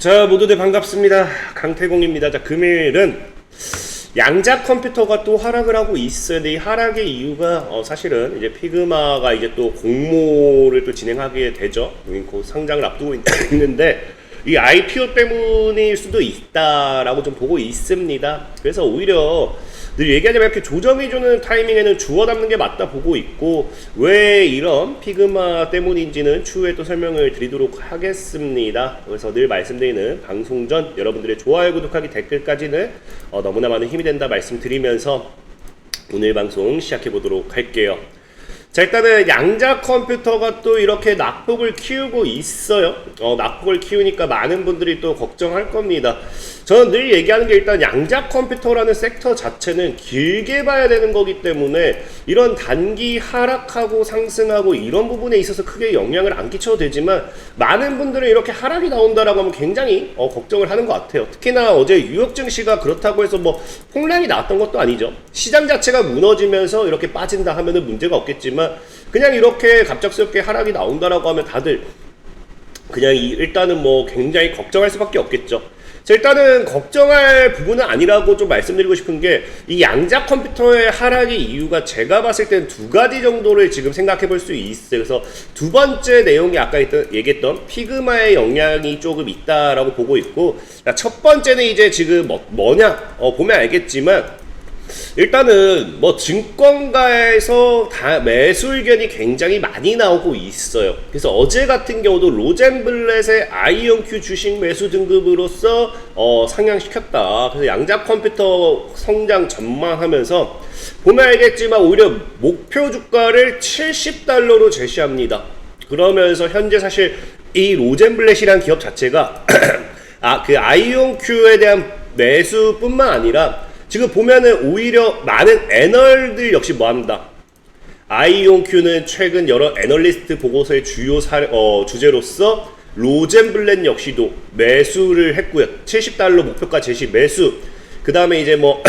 자 모두들 반갑습니다. 강태공입니다. 자 금요일은 양자 컴퓨터가 또 하락을 하고 있어요. 근데 이 하락의 이유가 어, 사실은 이제 피그마가 이제 또 공모를 또 진행하게 되죠. 곧 상장을 앞두고 있, 있는데 이 IPO 때문일 수도 있다라고 좀 보고 있습니다. 그래서 오히려 늘 얘기하자면 이렇게 조정해주는 타이밍에는 주워 담는 게 맞다 보고 있고 왜 이런 피그마 때문인지는 추후에 또 설명을 드리도록 하겠습니다. 그래서 늘 말씀드리는 방송 전 여러분들의 좋아요, 구독하기, 댓글까지는 어, 너무나 많은 힘이 된다 말씀드리면서 오늘 방송 시작해 보도록 할게요. 자 일단은 양자 컴퓨터가 또 이렇게 낙폭을 키우고 있어요. 어, 낙폭을 키우니까 많은 분들이 또 걱정할 겁니다. 저는 늘 얘기하는 게 일단 양자 컴퓨터라는 섹터 자체는 길게 봐야 되는 거기 때문에 이런 단기 하락하고 상승하고 이런 부분에 있어서 크게 영향을 안 끼쳐도 되지만 많은 분들은 이렇게 하락이 나온다라고 하면 굉장히 어, 걱정을 하는 것 같아요. 특히나 어제 뉴욕 증시가 그렇다고 해서 뭐 폭락이 나왔던 것도 아니죠. 시장 자체가 무너지면서 이렇게 빠진다 하면은 문제가 없겠지만 그냥 이렇게 갑작스럽게 하락이 나온다라고 하면 다들 그냥 이, 일단은 뭐 굉장히 걱정할 수밖에 없겠죠. 자, 일단은 걱정할 부분은 아니라고 좀 말씀드리고 싶은 게 이 양자 컴퓨터의 하락의 이유가 제가 봤을 때는 두 가지 정도를 지금 생각해 볼 수 있어요. 그래서 두 번째 내용이 아까 했던, 얘기했던 피그마의 영향이 조금 있다라고 보고 있고 자, 첫 번째는 이제 지금 뭐, 뭐냐 어, 보면 알겠지만 일단은 뭐 증권가에서 다 매수 의견이 굉장히 많이 나오고 있어요. 그래서 어제 같은 경우도 로젠블렛의 아이온큐 주식 매수 등급으로서 어, 상향시켰다. 그래서 양자 컴퓨터 성장 전망하면서 보면 알겠지만 오히려 목표 주가를 70달러로 제시합니다. 그러면서 현재 사실 이 로젠블렛이라는 기업 자체가 아 그 아이온큐에 대한 매수뿐만 아니라 지금 보면은 오히려 많은 애널들 역시 뭐합니다. 아이온큐는 최근 여러 애널리스트 보고서의 주요 사, 어, 주제로서 로젠블렛 역시도 매수를 했고요. 70달러 목표가 제시 매수. 그 다음에 이제 뭐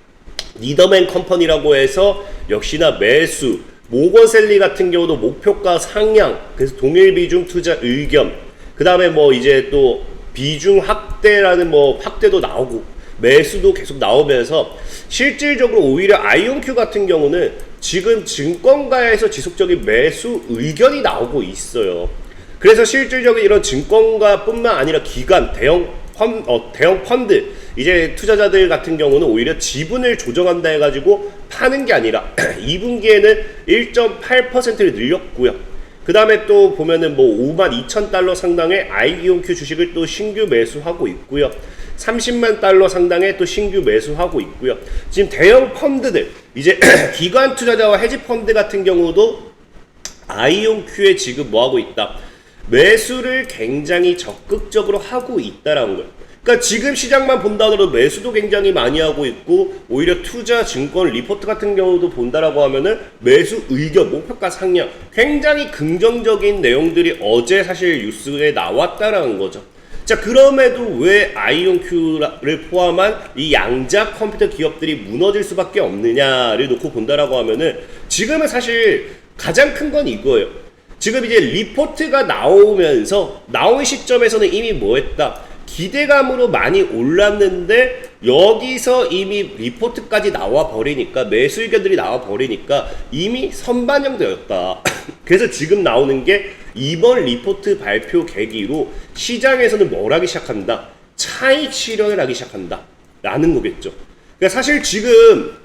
니더맨 컴퍼니라고 해서 역시나 매수. 모건셀리 같은 경우도 목표가 상향. 그래서 동일 비중 투자 의견. 그 다음에 뭐 이제 또 비중 확대라는 뭐 확대도 나오고 매수도 계속 나오면서 실질적으로 오히려 아이온큐 같은 경우는 지금 증권가에서 지속적인 매수 의견이 나오고 있어요. 그래서 실질적인 이런 증권가뿐만 아니라 기관, 대형 펀, 어, 대형 펀드 이제 투자자들 같은 경우는 오히려 지분을 조정한다 해가지고 파는 게 아니라 2분기에는 1.8%를 늘렸고요. 그 다음에 또 보면은 뭐 5만 2천 달러 상당의 아이온큐 주식을 또 신규 매수하고 있고요. 30만 달러 상당의 또 신규 매수하고 있고요. 지금 대형 펀드들, 이제 기관 투자자와 헤지 펀드 같은 경우도 아이온큐에 지금 뭐 하고 있다? 매수를 굉장히 적극적으로 하고 있다라는 거예요. 그러니까 지금 시장만 본다 하더라도 매수도 굉장히 많이 하고 있고 오히려 투자 증권 리포트 같은 경우도 본다라고 하면은 매수 의견 목표가 상향 굉장히 긍정적인 내용들이 어제 사실 뉴스에 나왔다라는 거죠. 자 그럼에도 왜 아이온큐를 포함한 이 양자 컴퓨터 기업들이 무너질 수밖에 없느냐를 놓고 본다라고 하면은 지금은 사실 가장 큰 건 이거예요. 지금 이제 리포트가 나오면서 나온 시점에서는 이미 뭐 했다? 기대감으로 많이 올랐는데 여기서 이미 리포트까지 나와 버리니까 매수 의견들이 나와 버리니까 이미 선반영되었다. 그래서 지금 나오는 게 이번 리포트 발표 계기로 시장에서는 뭘 하기 시작한다? 차익 실현을 하기 시작한다. 라는 거겠죠. 그러니까 사실 지금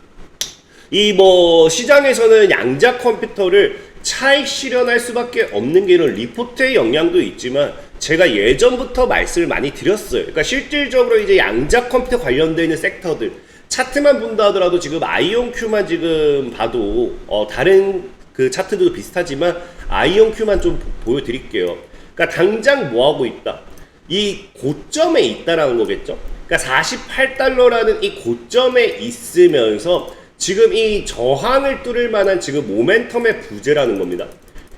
이 뭐 시장에서는 양자 컴퓨터를 차익 실현할 수밖에 없는 게 이런 리포트의 영향도 있지만 제가 예전부터 말씀을 많이 드렸어요. 그러니까 실질적으로 이제 양자 컴퓨터 관련되어 있는 섹터들 차트만 본다 하더라도 지금 아이온큐만 지금 봐도 어 다른 그 차트도 비슷하지만 아이온큐만 좀 보- 보여드릴게요. 그러니까 당장 뭐 하고 있다? 이 고점에 있다라는 거겠죠. 그러니까 48달러라는 이 고점에 있으면서 지금 이 저항을 뚫을 만한 지금 모멘텀의 부재라는 겁니다.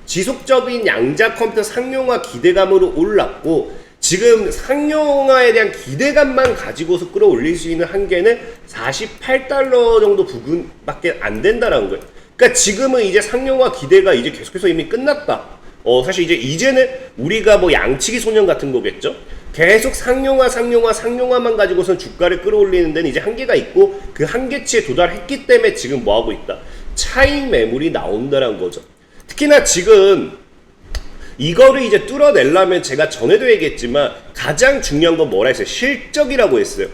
지속적인 양자 컴퓨터 상용화 기대감으로 올랐고 지금 상용화에 대한 기대감만 가지고서 끌어올릴 수 있는 한계는 48달러 정도 부근밖에 안 된다라는 거예요. 그러니까 지금은 이제 상용화 기대가 이제 계속해서 이미 끝났다. 어 사실 이제 이제는 우리가 뭐 양치기 소년 같은 거겠죠. 계속 상용화, 상용화, 상용화만 가지고선 주가를 끌어올리는 데는 이제 한계가 있고 그 한계치에 도달했기 때문에 지금 뭐 하고 있다? 차익 매물이 나온다는 거죠. 특히나 지금 이거를 이제 뚫어내려면 제가 전에도 얘기했지만 가장 중요한 건 뭐라 했어요? 실적이라고 했어요.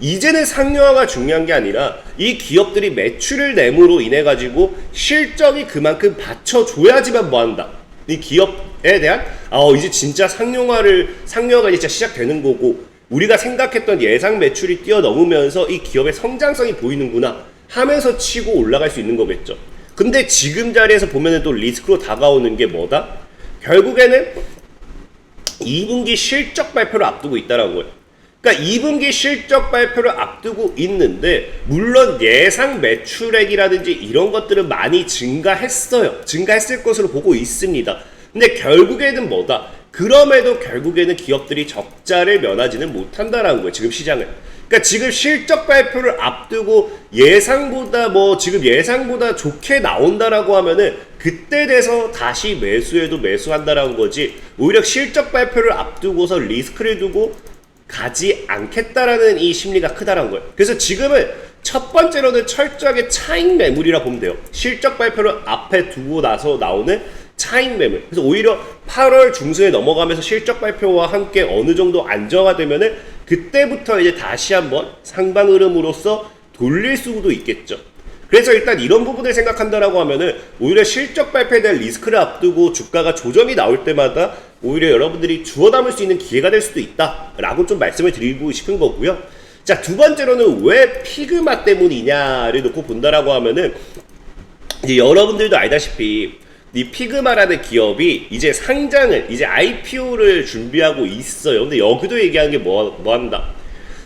이제는 상용화가 중요한 게 아니라 이 기업들이 매출을 내므로 인해 가지고 실적이 그만큼 받쳐줘야지만 뭐한다. 이 기업에 대한 아 어, 이제 진짜 상용화를 상용화가 이제 시작되는 거고 우리가 생각했던 예상 매출이 뛰어넘으면서 이 기업의 성장성이 보이는구나 하면서 치고 올라갈 수 있는 거겠죠. 근데 지금 자리에서 보면은 또 리스크로 다가오는 게 뭐다? 결국에는 2분기 실적 발표를 앞두고 있다라는 거예요. 그러니까 2분기 실적 발표를 앞두고 있는데 물론 예상 매출액이라든지 이런 것들은 많이 증가했어요. 증가했을 것으로 보고 있습니다. 근데 결국에는 뭐다? 그럼에도 결국에는 기업들이 적자를 면하지는 못한다라는 거예요. 지금 시장을. 그러니까 지금 실적 발표를 앞두고 예상보다 뭐 지금 예상보다 좋게 나온다라고 하면은 그때 돼서 다시 매수해도 매수한다라는 거지 오히려 실적 발표를 앞두고서 리스크를 두고 가지 않겠다라는 이 심리가 크다라는 거예요. 그래서 지금은 첫 번째로는 철저하게 차익 매물이라 보면 돼요. 실적 발표를 앞에 두고 나서 나오는 차익 매물. 그래서 오히려 8월 중순에 넘어가면서 실적 발표와 함께 어느 정도 안정화되면은 그때부터 이제 다시 한번 상방 흐름으로서 돌릴 수도 있겠죠. 그래서 일단 이런 부분을 생각한다라고 하면은 오히려 실적 대한 리스크를 앞두고 주가가 조정이 나올 때마다 오히려 여러분들이 주워 담을 수 있는 기회가 될 수도 있다라고 좀 말씀을 드리고 싶은 거고요. 자, 두 번째로는 왜 피그마 때문이냐를 놓고 본다라고 하면은 이제 여러분들도 알다시피 이 피그마라는 기업이 이제 상장을 이제 IPO를 준비하고 있어요. 근데 여기도 얘기하는 게 뭐 뭐 한다.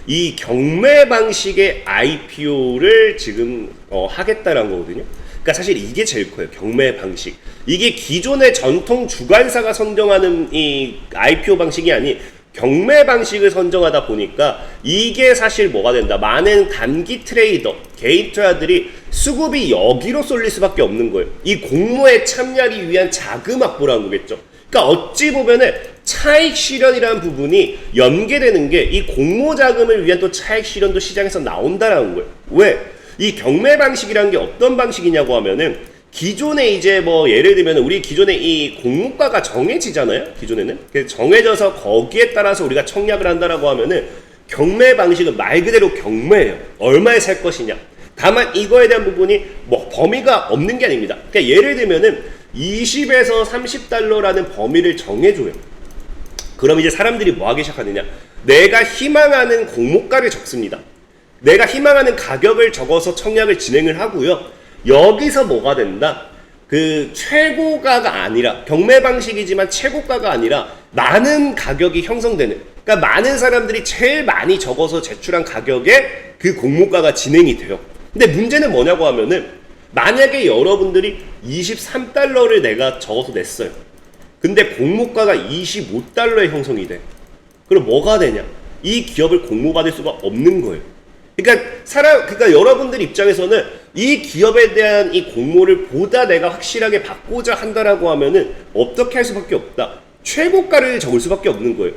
이 경매 방식의 IPO를 지금 어, 하겠다라는 거거든요. 그러니까 사실 이게 제일 커요. 경매 방식. 이게 기존의 전통 주관사가 선정하는 이 IPO 방식이 아닌 경매 방식을 선정하다 보니까 이게 사실 뭐가 된다. 많은 단기 트레이더, 투자들이 수급이 여기로 쏠릴 수밖에 없는 거예요. 이 공모에 참여하기 위한 자금 확보라는 거겠죠. 그러니까 어찌 보면은 차익 실현이라는 부분이 연계되는 게 이 공모 자금을 위한 또 차익 실현도 시장에서 나온다라는 거예요. 왜? 이 경매 방식이라는 게 어떤 방식이냐고 하면은 기존에 이제 뭐 예를 들면 우리 기존에 이 공모가가 정해지잖아요. 기존에는 정해져서 거기에 따라서 우리가 청약을 한다라고 하면은 경매 방식은 말 그대로 경매예요. 얼마에 살 것이냐. 다만 이거에 대한 부분이 뭐 범위가 없는 게 아닙니다. 그러니까 예를 들면은 20에서 30달러라는 범위를 정해줘요. 그럼 이제 사람들이 뭐 하기 시작하느냐? 내가 희망하는 공모가를 적습니다. 내가 희망하는 가격을 적어서 청약을 진행을 하고요. 여기서 뭐가 된다? 그 최고가가 아니라 경매 방식이지만 최고가가 아니라 많은 가격이 형성되는 그러니까 많은 사람들이 제일 많이 적어서 제출한 가격에 그 공모가가 진행이 돼요. 근데 문제는 뭐냐고 하면은 만약에 여러분들이 23달러를 내가 적어서 냈어요. 근데 공모가가 25달러에 형성이 돼. 그럼 뭐가 되냐? 이 기업을 공모받을 수가 없는 거예요. 그러니까 사람, 그러니까 여러분들 입장에서는 이 기업에 대한 이 공모를 보다 내가 확실하게 받고자 한다라고 하면은 어떻게 할 수밖에 없다. 최고가를 적을 수밖에 없는 거예요.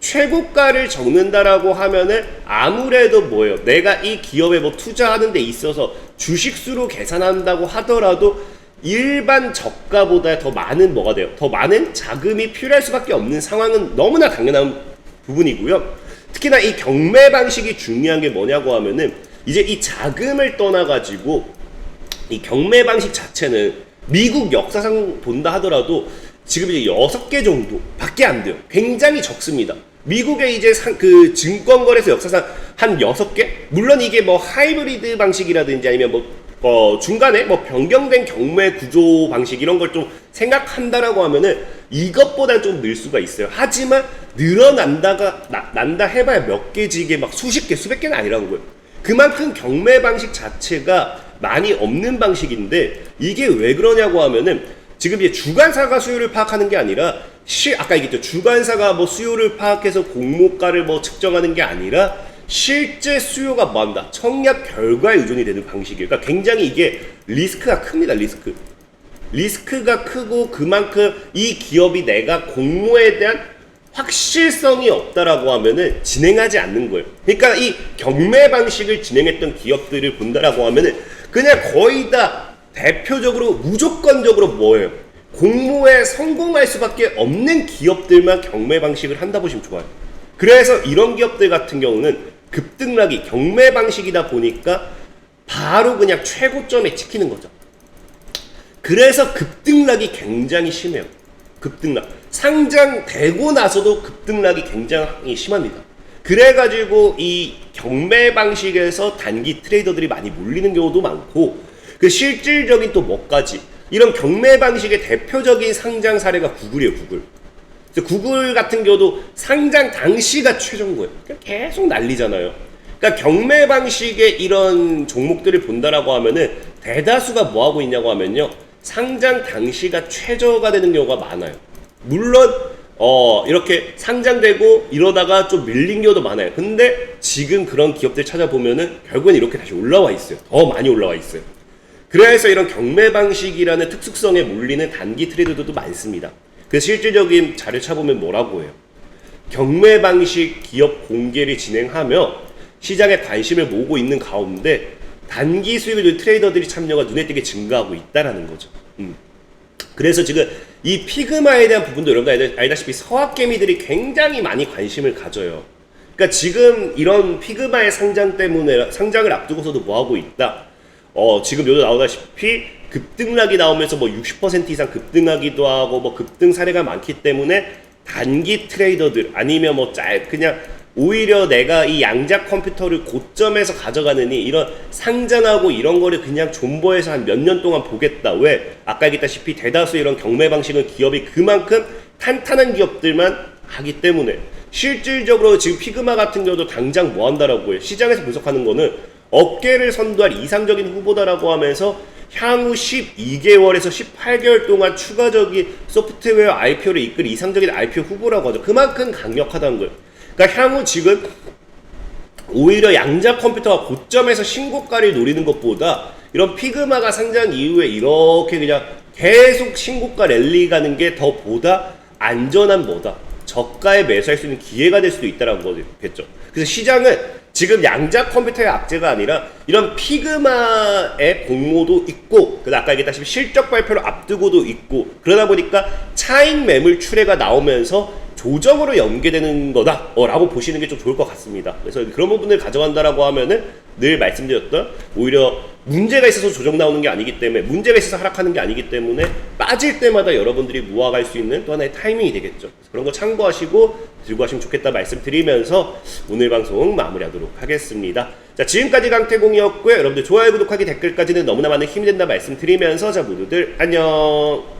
최고가를 적는다라고 하면은 아무래도 뭐예요? 내가 이 기업에 뭐 투자하는 데 있어서 주식수로 계산한다고 하더라도 일반 저가보다 더 많은 뭐가 돼요? 더 많은 자금이 필요할 수밖에 없는 상황은 너무나 당연한 부분이고요. 특히나 이 경매 방식이 중요한 게 뭐냐고 하면은 이제 이 자금을 떠나가지고 이 경매 방식 자체는 미국 역사상 본다 하더라도 지금 이제 여섯 개 정도 밖에 안 돼요. 굉장히 적습니다. 미국의 이제 상, 그 증권 거래소 역사상 한 여섯 개? 물론 이게 뭐 하이브리드 방식이라든지 아니면 뭐 어, 중간에 뭐 변경된 경매 구조 방식 이런 걸 좀 생각한다라고 하면은 이것보다 좀 늘 수가 있어요. 하지만 늘어난다가 나, 난다 해봐야 몇 개지 이게 막 수십 개, 수백 개는 아니라는 거예요. 그만큼 경매 방식 자체가 많이 없는 방식인데 이게 왜 그러냐고 하면은 지금 이제 주관사가 수요를 파악하는 게 아니라 시 아까 얘기했죠 주관사가 뭐 수요를 파악해서 공모가를 뭐 측정하는 게 아니라 실제 수요가 뭐한다 청약 결과에 의존이 되는 방식이에요. 그러니까 굉장히 이게 리스크가 큽니다 리스크. 리스크가 크고 그만큼 이 기업이 내가 공모에 대한 확실성이 없다라고 하면은 진행하지 않는 거예요. 그러니까 이 경매 방식을 진행했던 기업들을 본다라고 하면은 그냥 거의 다 대표적으로 무조건적으로 뭐예요? 공모에 성공할 수밖에 없는 기업들만 경매 방식을 한다 보시면 좋아요. 그래서 이런 기업들 같은 경우는 급등락이 경매 방식이다 보니까 바로 그냥 최고점에 찍히는 거죠. 그래서 급등락이 굉장히 심해요. 급등락. 상장되고 나서도 급등락이 굉장히 심합니다. 그래가지고 이 경매 방식에서 단기 트레이더들이 많이 몰리는 경우도 많고, 그 실질적인 또 뭐까지. 이런 경매 방식의 대표적인 상장 사례가 구글이에요, 구글. 구글 같은 경우도 상장 당시가 최저인 거예요. 그러니까 계속 난리잖아요. 그러니까 경매 방식의 이런 종목들을 본다라고 하면은 대다수가 뭐 하고 있냐고 하면요. 상장 당시가 최저가 되는 경우가 많아요. 물론 어 이렇게 상장되고 이러다가 좀 밀린 경우도 많아요. 근데 지금 그런 기업들 찾아보면은 결국엔 이렇게 다시 올라와 있어요. 더 많이 올라와 있어요. 그래서 이런 경매 방식이라는 특수성에 몰리는 단기 트레이더들도 많습니다. 그 실질적인 자료 찾아보면 뭐라고 해요? 경매 방식 기업 공개를 진행하며 시장에 관심을 모으고 있는 가운데 단기 수익을 낸 트레이더들이 참여가 눈에 띄게 증가하고 있다라는 거죠. 음. 그래서 지금 이 피그마에 대한 부분도 여러분들 알다시피 서학개미들이 굉장히 많이 관심을 가져요. 그러니까 지금 이런 피그마의 상장 때문에 상장을 앞두고서도 뭐 하고 있다. 어, 지금 여기 나오다시피 급등락이 나오면서 뭐 60% 이상 급등하기도 하고 뭐 급등 사례가 많기 때문에 단기 트레이더들 아니면 뭐짤 그냥 오히려 내가 이 양자 컴퓨터를 고점에서 가져가느니 이런 상장하고 이런 거를 그냥 존버해서 한 몇 년 동안 보겠다. 왜? 아까 얘기했다시피 대다수 이런 경매 방식은 기업이 그만큼 탄탄한 기업들만 하기 때문에 실질적으로 지금 피그마 같은 경우도 당장 뭐 한다라고 해요. 시장에서 분석하는 거는 업계를 선도할 이상적인 후보다라고 하면서 향후 12개월에서 18개월 동안 추가적인 소프트웨어 IPO를 이끌 이상적인 IPO 후보라고 하죠. 그만큼 강력하다는 거예요. 그러니까 향후 지금 오히려 양자 컴퓨터가 고점에서 신고가를 노리는 것보다 이런 피그마가 상장 이후에 이렇게 그냥 계속 신고가 랠리 가는 게 더 보다 안전한 뭐다. 저가에 매수할 수 있는 기회가 될 수도 있다는 거겠죠. 그래서 시장은 지금 양자 컴퓨터의 악재가 아니라 이런 피그마의 공모도 있고, 그 아까 얘기했다시피 실적 발표를 앞두고도 있고, 그러다 보니까 차익 매물 출회가 나오면서 조정으로 연계되는 거다라고 보시는 게 좀 좋을 것 같습니다. 그래서 그런 부분을 가져간다라고 하면은 늘 말씀드렸던 오히려 문제가 있어서 조정 나오는 게 아니기 때문에 문제가 있어서 하락하는 게 아니기 때문에 빠질 때마다 여러분들이 모아갈 수 있는 또 하나의 타이밍이 되겠죠. 그런 거 참고하시고 들고 하시면 좋겠다 말씀드리면서 오늘 방송 마무리하도록 하겠습니다. 자 지금까지 강태공이었고요. 여러분들 좋아요, 구독하기, 댓글까지는 너무나 많은 힘이 된다 말씀드리면서 자 모두들 안녕.